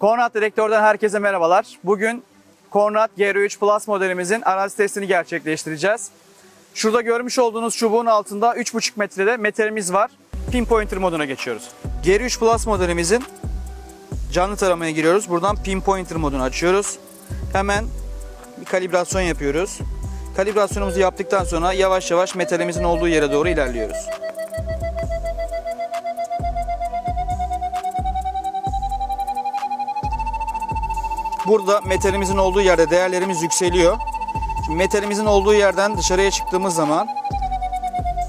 Kornat Direktör'den herkese merhabalar. Bugün Kornat GR3 Plus modelimizin arazi testini gerçekleştireceğiz. Şurada görmüş olduğunuz çubuğun altında 3,5 metrede metalimiz var. Pinpointer moduna geçiyoruz. GR3 Plus modelimizin canlı taramaya giriyoruz. Buradan Pinpointer modunu açıyoruz. Hemen bir kalibrasyon yapıyoruz. Kalibrasyonumuzu yaptıktan sonra yavaş yavaş metalimizin olduğu yere doğru ilerliyoruz. Burada metalimizin olduğu yerde değerlerimiz yükseliyor. Şimdi metalimizin olduğu yerden dışarıya çıktığımız zaman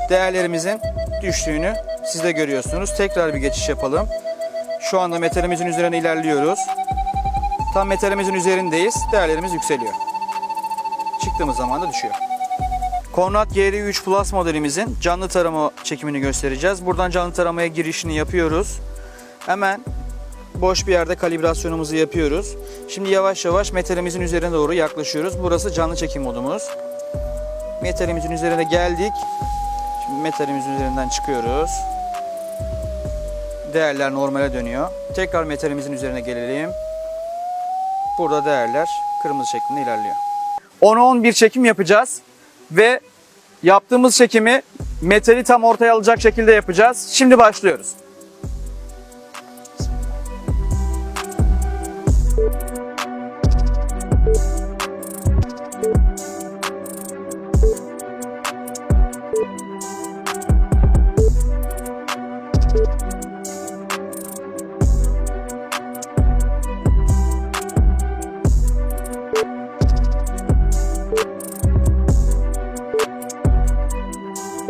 değerlerimizin düştüğünü siz de görüyorsunuz. Tekrar bir geçiş yapalım. Şu anda metalimizin üzerine ilerliyoruz. Tam metalimizin üzerindeyiz. Değerlerimiz yükseliyor. Çıktığımız zaman da düşüyor. Kornat GR3 Plus modelimizin canlı tarama çekimini göstereceğiz. Buradan canlı taramaya girişini yapıyoruz. Hemen boş bir yerde kalibrasyonumuzu yapıyoruz. Şimdi yavaş yavaş metalimizin üzerine doğru yaklaşıyoruz. Burası canlı çekim modumuz. Metalimizin üzerine geldik. Şimdi metalimizin üzerinden çıkıyoruz. Değerler normale dönüyor. Tekrar metalimizin üzerine gelelim. Burada değerler kırmızı şeklinde ilerliyor. 10'a 11 çekim yapacağız ve yaptığımız çekimi metali tam ortaya alacak şekilde yapacağız. Şimdi başlıyoruz.